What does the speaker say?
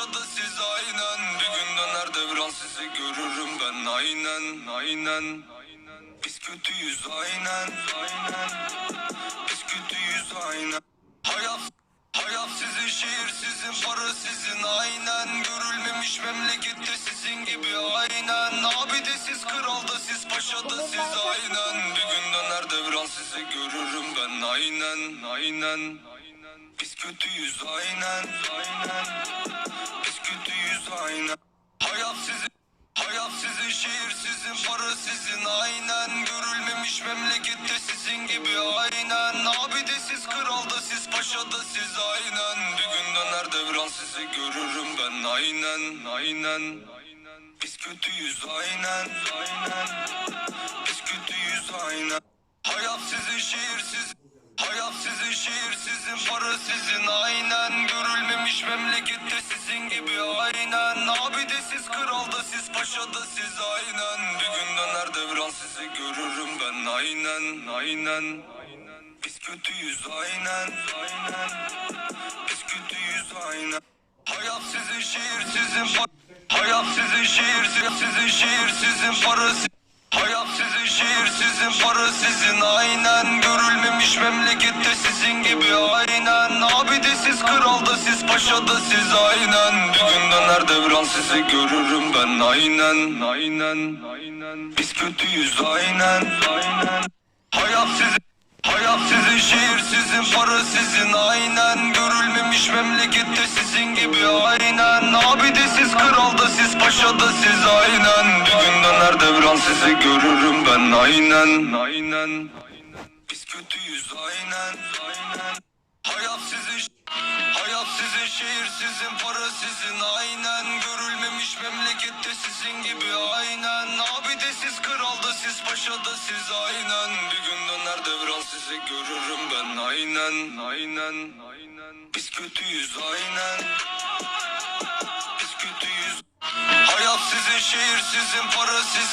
paşada siz aynen. Bir gün döner devran sizi görürüm ben. Aynen aynen. Biz kötüyüz aynen. Aynen Biz kötüyüz aynen. Hayat Hayat sizin, şehir sizin, para sizin. Aynen Görülmemiş memlekette sizin gibi. Aynen. Abi de siz, kral da siz, paşa da siz. Aynen. Bir gün döner devran sizi görürüm ben. Aynen aynen. Biz kötüyüz aynen aynen şehir sizin, para sizin. Aynen Görülmemiş memlekette sizin gibi. Aynen Abi de siz, kral da siz, paşa da siz. Aynen Bir gün döner devran sizi görürüm ben. Aynen aynen. Biz kötüyüz aynen. Aynen Biz kötüyüz aynen. Hayat sizin, şehir sizin. Hayat sizin, şehir sizin, para sizin. Aynen da siz, aynen. Bir gün döner devran sizi görürüm ben. Aynen aynen. Biz kötüyüz aynen. Aynen Biz kötüyüz aynen. Hayat sizin, şehir sizin, Hayat sizin, şehir sizin, şehir sizin, para sizin Hayat sizin, şehir sizin, para sizin. Aynen. Görülmemiş memlekette sizin gibi aynen. Abi de siz, kral da siz, aynen devran sizi görürüm ben. Aynen aynen Biz kötüyüz aynen aynen. Hayat sizin Hayat sizin, şehir sizin, para sizin. Aynen Görülmemiş memlekette sizin gibi. Aynen Abi de siz, kral da siz, paşa da siz. Aynen Bir gün döner devran sizi görürüm ben. Aynen aynen. Biz kötüyüz aynen aynen. Hayat sizin, şehir sizin, para sizin. Aynen Görülmemiş memlekette sizin gibi aynen. Abi de siz, kral da siz, paşa da siz aynen. Bir gün döner devran sizi görürüm ben. Aynen aynen Biz kötüyüz aynen. Biz kötüyüz. Hayat sizin, şehir sizin, para sizin